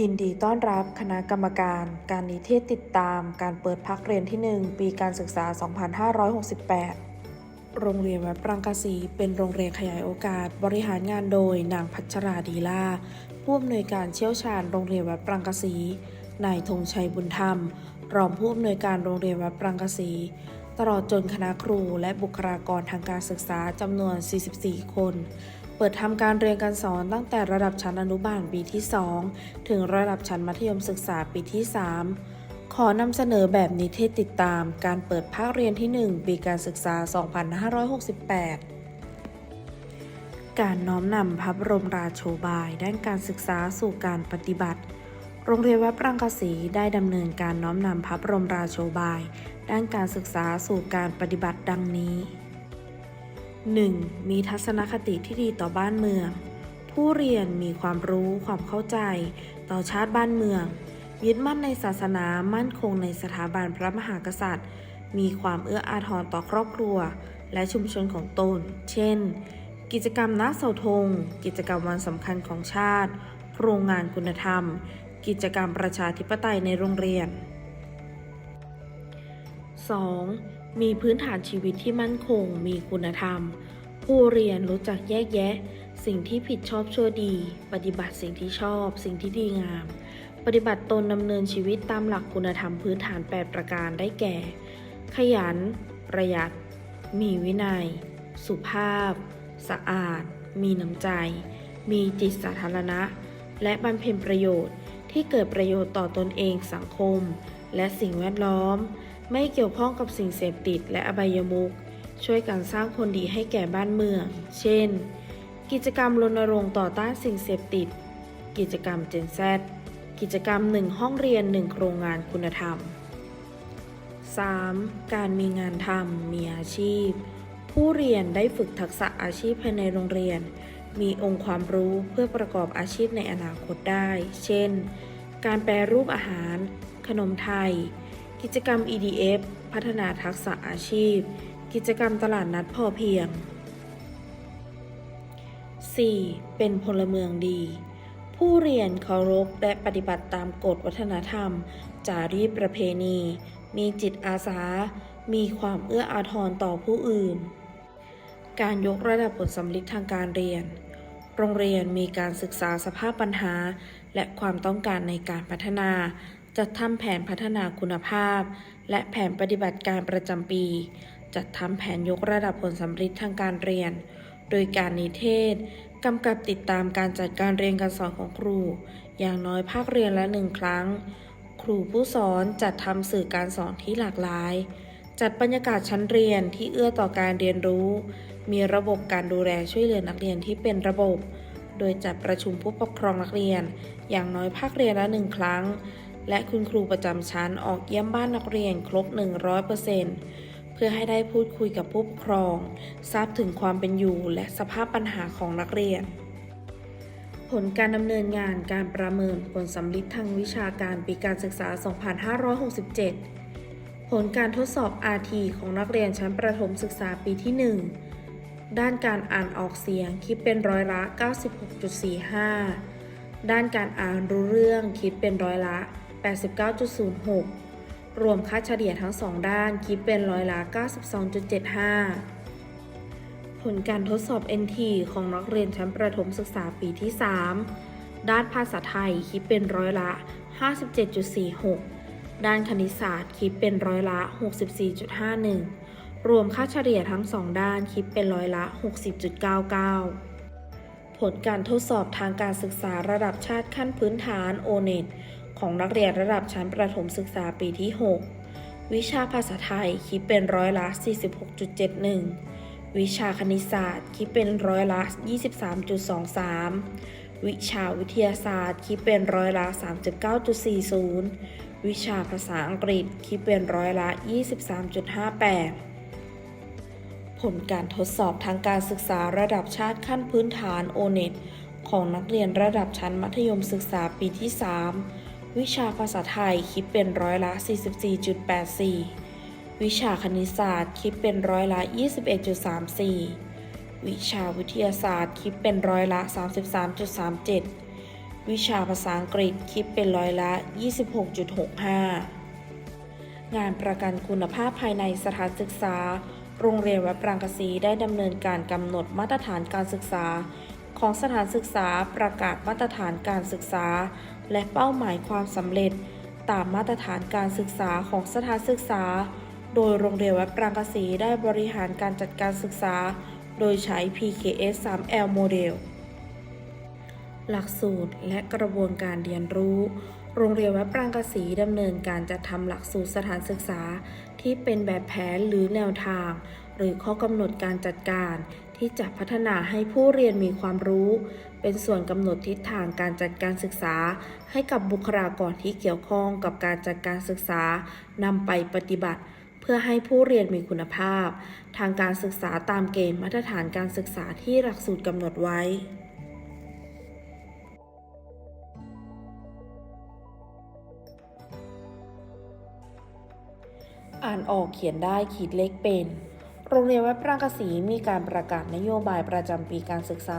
ยินดีต้อนรับคณะกรรมการ การนิเทศติดตามการเปิดพักเรียนที่ 1 ปีการศึกษา 2568 โรงเรียนวัดปรังกสีเป็นโรงเรียนขยายโอกาส บริหารงานโดยนางพัชราดีลาผู้อำนวยการเชี่ยวชาญโรงเรียนวัดปรังกสีนายธงชัยบุญธรรม รองผู้อำนวยการโรงเรียนวัดปรังกสีตลอดจนคณะครูและบุคลากรทางการศึกษาจำนวน 44 คน เปิดทำการเรียนการสอนตั้งแต่ระดับชั้นอนุบาลปีที่ 2 ถึงระดับชั้นมัธยมศึกษาปีที่ 3 ขอนำเสนอแบบนิเทศติดตาม การเปิดภาคเรียนที่ 1 ปีการศึกษา 2568 การน้อมนำพระบรมราโชบาย ด้านการศึกษาสู่การปฏิบัติ โรงเรียนวัดปรังกสีได้ดำเนินการน้อมนำพระบรมราโชบาย ด้านการศึกษาสู่การปฏิบัติดังนี้ 1. มีทัศนคติที่ดีต่อบ้านเมือง ผู้เรียนมีความรู้ความเข้าใจ ต่อชาติบ้านเมือง ยึดมั่นในศาสนามั่นคงในสถาบันพระมหากษัตริย์ มีความเอื้ออาทรต่อครอบครัว และชุมชนของตน เช่น กิจกรรมนักเสาธง กิจกรรมวันสำคัญของชาติ โครงงานคุณธรรม กิจกรรมประชาธิปไตยในโรงเรียน 2. มีพื้นฐานชีวิตที่มั่นคง มีคุณธรรม ผู้เรียนรู้จักแยกแยะ สิ่งที่ผิดชอบชั่วดี ปฏิบัติสิ่งที่ชอบ สิ่งที่ดีงาม ปฏิบัติตนดำเนินชีวิตตามหลักคุณธรรมพื้นฐาน 8 ประการได้แก่ ขยัน ประหยัด มีวินัย สุภาพ สะอาด มีน้ำใจ มีจิตสาธารณะ และบำเพ็ญประโยชน์ที่เกิดประโยชน์ต่อตนเองสังคม และสิ่งแวดล้อม ไม่เกี่ยวข้องกับสิ่งเสพติดและอบายมุขช่วยกันสร้างคนดีให้แก่บ้านเมือง เช่น กิจกรรมรณรงค์ต่อต้านสิ่งเสพติด กิจกรรมเจนแซกิจกรรม 1 ห้องเรียน 1 โครงงานคุณธรรม 3. การมีงานทำมีอาชีพ ผู้เรียนได้ฝึกทักษะอาชีพภายในโรงเรียน มีองค์ความรู้เพื่อประกอบอาชีพในอนาคตได้ เช่น การแปรรูปอาหาร ขนมไทย กิจกรรม EDF พัฒนาทักษะอาชีพ กิจกรรมตลาดนัดพอเพียง 4. เป็นพลเมืองดี ผู้เรียนเคารพและปฏิบัติตามกฎวัฒนธรรม จารีตประเพณี มีจิตอาสา มีความเอื้ออาทรต่อผู้อื่น การยกระดับผลสำลิดทางการเรียน โรงเรียนมีการศึกษาสภาพปัญหา และความต้องการในการพัฒนา จัดทำแผนพัฒนาคุณภาพ และแผนปฏิบัติการประจำปี จัดทำแผนยกระดับผลสำลิดทางการเรียน โดยการนิเทศกำกับติดตามการจัดการเรียนการสอนของครู อย่างน้อยภาคเรียนละหนึ่งครั้ง ครูผู้สอนจัดทำสื่อการสอนที่หลากหลาย จัดบรรยากาศชั้นเรียนที่เอื้อต่อการเรียนรู้ มีระบบการดูแลช่วยเหลือนักเรียนที่เป็นระบบ โดยจัดประชุมผู้ปกครองนักเรียน อย่างน้อยภาคเรียนละหนึ่งครั้ง และคุณครูประจำชั้นออกเยี่ยมบ้านนักเรียนครบ 100%เพื่อให้ได้พูดคุยกับผู้ปกครอง ทราบถึงความเป็นอยู่และสภาพปัญหาของนักเรียน ผลการดำเนินงานการประเมินผลสำลิดทางวิชาการปีการศึกษา 2567 ผลการทดสอบ RT ของนักเรียนชั้นประถมศึกษาปีที่ 1 ด้านการอ่านออกเสียงคิดเป็นร้อยละ 96.45ด้านการอ่านรู้เรื่องคิดเป็นร้อยละ 89.06 รวมค่าเฉลี่ยทั้งสองด้านคิดเป็นร้อยละ 92.75 ผลการทดสอบ NT ของนักเรียนชั้นประถมศึกษาปีที่ 3 ด้านภาษาไทยคิดเป็นร้อยละ 57.46 ด้านคณิตศาสตร์คิดเป็นร้อยละ 64.51 รวมค่าเฉลี่ยทั้งสองด้านคิดเป็นร้อยละ 60.99ผลการทดสอบทางการศึกษาระดับชาติขั้นพื้นฐาน O-NET ของนักเรียนระดับชั้นประถมศึกษาปีที่ 6 วิชาภาษาไทยคิดเป็นร้อยละ 46.71 วิชาคณิตศาสตร์คิดเป็นร้อยละ 23.23 วิชาวิทยาศาสตร์คิดเป็นร้อยละ 39.40 วิชาภาษาอังกฤษคิดเป็นร้อยละ 23.58ผลการทดสอบทางการศึกษาระดับชาติขั้นพื้นฐาน O-NET ของนักเรียนระดับชั้นมัธยมศึกษาปีที่ 3 วิชาภาษาไทยคิดเป็นร้อยละ 44.84 วิชาคณิตศาสตร์คิดเป็นร้อยละ 21.34 วิชาวิทยาศาสตร์คิดเป็นร้อยละ 33.37 วิชาภาษาอังกฤษคิดเป็นร้อยละ 26.65 งานประกันคุณภาพภายในสถานศึกษา โรงเรียนวัดปรางกสีได้ดำเนินการกำหนดมาตรฐานการศึกษา ของสถานศึกษาประกาศมาตรฐานการศึกษา และเป้าหมายความสำเร็จ ตามมาตรฐานการศึกษาของสถานศึกษา โดยโรงเรียนวัดปรางกสีได้บริหารการจัดการศึกษา โดยใช้ PKS 3L โมเดล หลักสูตรและกระบวนการเรียนรู้ โรงเรียนวัดปรางกสีดำเนินการจัดทำหลักสูตรสถานศึกษา ที่เป็นแบบแผนหรือแนวทาง หรือข้อกำหนดการจัดการ ที่จะพัฒนาให้ผู้เรียนมีความรู้ เป็นส่วนกำหนดทิศทางการจัดการศึกษา ให้กับบุคลากรที่เกี่ยวข้องกับการจัดการศึกษานำไปปฏิบัติ เพื่อให้ผู้เรียนมีคุณภาพ ทางการศึกษาตามเกณฑ์มาตรฐานการศึกษาที่หลักสูตรกำหนดไว้อ่านออกเขียนได้ขีดเล็กเป็น โรงเรียนวัดปรางกสีมีการประกาศนโยบายประจำปีการศึกษา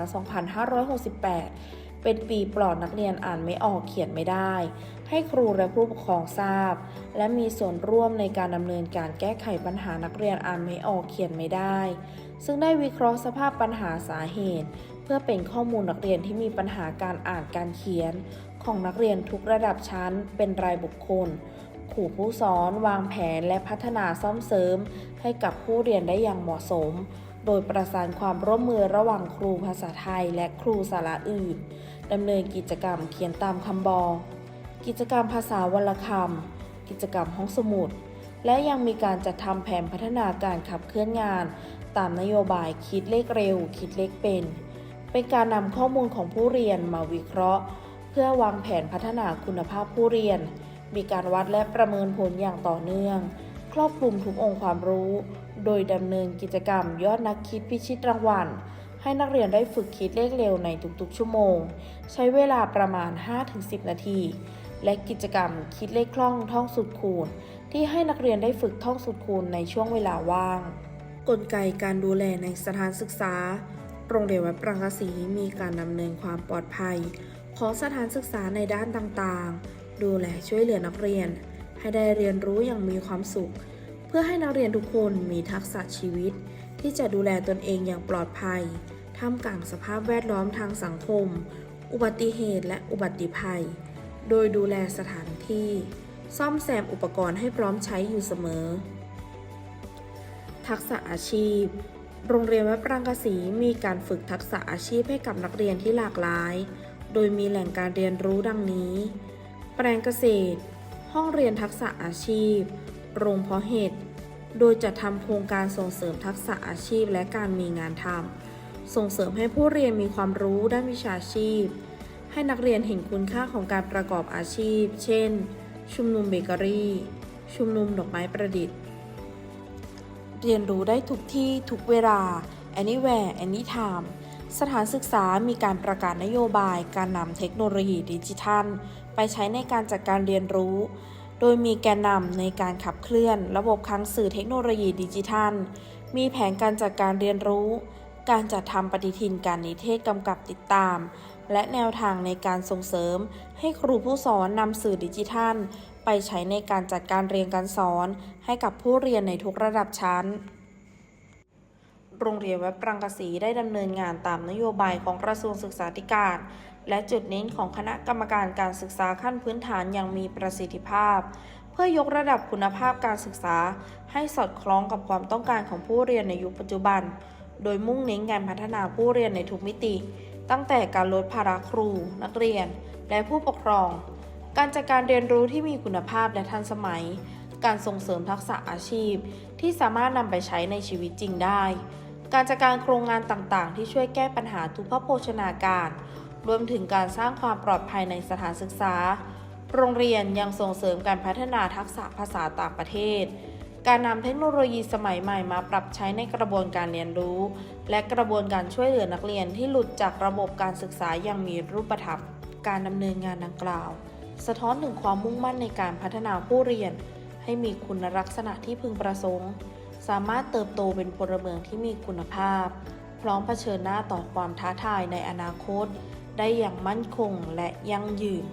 2568 เป็นปีปลอดนักเรียนอ่านไม่ออกเขียนไม่ได้ ให้ครูและผู้ปกครองทราบ และมีส่วนร่วมในการดำเนินการแก้ไขปัญหานักเรียนอ่านไม่ออกเขียนไม่ได้ ซึ่งได้วิเคราะห์สภาพปัญหาสาเหตุ เพื่อเป็นข้อมูลนักเรียนที่มีปัญหาการอ่านการเขียน ของนักเรียนทุกระดับชั้นเป็นรายบุคคล ครูผู้สอนวางแผนและพัฒนาซ่อมเสริม ให้กับผู้เรียนได้อย่างเหมาะสม โดยประสานความร่วมมือระหว่างครูภาษาไทยและครูสาระอื่นดำเนินกิจกรรมเขียนตามคำบอกกิจกรรมภาษาวลคำกิจกรรมห้องสมุด และยังมีการจัดทำแผนพัฒนาการขับเคลื่อนงาน ตามนโยบายคิดเลขเร็ว คิดเลขเป็น เป็นการนำข้อมูลของผู้เรียนมาวิเคราะห์ เพื่อวางแผนพัฒนาคุณภาพผู้เรียน มีการวัดและประเมินผลอย่างต่อเนื่อง ครอบคลุมทุกองค์ความรู้ โดยดำเนินกิจกรรมยอดนักคิดพิชิตรางวัล ให้นักเรียนได้ฝึกคิดเลขเร็วในทุกๆ ชั่วโมง ใช้เวลาประมาณ 5-10 นาที และกิจกรรมคิดเลขคล่องท่องสูตรคูณ ที่ให้นักเรียนได้ฝึกท่องสูตรคูณในช่วงเวลาว่าง กลไกการดูแลในสถานศึกษาโรงเรียนวัดปรางกสีมีการดำเนินความปลอดภัย ของสถานศึกษาในด้านต่างๆ ดูแลช่วยเหลือนักเรียน ให้ได้เรียนรู้อย่างมีความสุข เพื่อให้นักเรียนทุกคนมีทักษะชีวิต ที่จะดูแลตนเองอย่างปลอดภัย ท่ามกลางสภาพแวดล้อมทางสังคม อุบัติเหตุและอุบัติภัย โดยดูแลสถานที่ ซ่อมแซมอุปกรณ์ให้พร้อมใช้อยู่เสมอ ทักษะอาชีพ โรงเรียนวัดปรางกสีมีการฝึกทักษะอาชีพให้กับนักเรียนที่หลากหลาย โดยมีแหล่งการเรียนรู้ดังนี้ แปลงเกษตร ห้องเรียนทักษะอาชีพ โรงเพาะเห็ด โดยจะทำโครงการส่งเสริมทักษะอาชีพและการมีงานทำ ส่งเสริมให้ผู้เรียนมีความรู้ด้านวิชาชีพ ให้นักเรียนเห็นคุณค่าของการประกอบอาชีพ เช่น ชุมนุมเบเกอรี่ ชุมนุมดอกไม้ประดิษฐ์ เรียนรู้ได้ทุกที่ทุกเวลา anywhere anytime สถานศึกษามีการประกาศนโยบายการนำเทคโนโลยีดิจิทัล ไปใช้ในการจัดการเรียนรู้ โดยมีแกนนำในการขับเคลื่อน ระบบค้างสื่อเทคโนโลยีดิจิทัล มีแผนการจัดการเรียนรู้ การจัดทำปฏิทินการนิเทศกำกับติดตาม และแนวทางในการส่งเสริม ให้ครูผู้สอนนำสื่อดิจิทัล ไปใช้ในการจัดการเรียนการสอน ให้กับผู้เรียนในทุกระดับชั้น โรงเรียนวัดปรังกสีได้ดำเนินงานตามนโยบายของกระทรวงศึกษาธิการ และจุดเน้นของคณะกรรมการการศึกษาขั้นพื้นฐานอย่างมีประสิทธิภาพ เพื่อยกระดับคุณภาพการศึกษา ให้สอดคล้องกับความต้องการของผู้เรียนในยุคปัจจุบัน โดยมุ่งเน้นการพัฒนาผู้เรียนในทุกมิติ ตั้งแต่การลดภาระครู นักเรียน และผู้ปกครอง การจัดการเรียนรู้ที่มีคุณภาพและทันสมัย การส่งเสริมทักษะอาชีพ ที่สามารถนำไปใช้ในชีวิตจริงได้ การจัดการโครงงานต่างๆ ที่ช่วยแก้ปัญหาทุพโภชนาการ รวมถึงการสร้างความปลอดภัยในสถานศึกษา โรงเรียนยังส่งเสริมการพัฒนาทักษะภาษาต่างประเทศ การนำเทคโนโลยีสมัยใหม่มาปรับใช้ในกระบวนการเรียนรู้ และกระบวนการช่วยเหลือนักเรียนที่หลุดจากระบบการศึกษาอย่างมีรูปธรรม การดำเนินงานดังกล่าว สะท้อนถึงความมุ่งมั่นในการพัฒนาผู้เรียน ให้มีคุณลักษณะที่พึงประสงค์ สามารถเติบโตเป็นพลเมืองที่มีคุณภาพ พร้อมเผชิญหน้าต่อความท้าทายในอนาคต ได้อย่างมั่นคงและยั่งยืน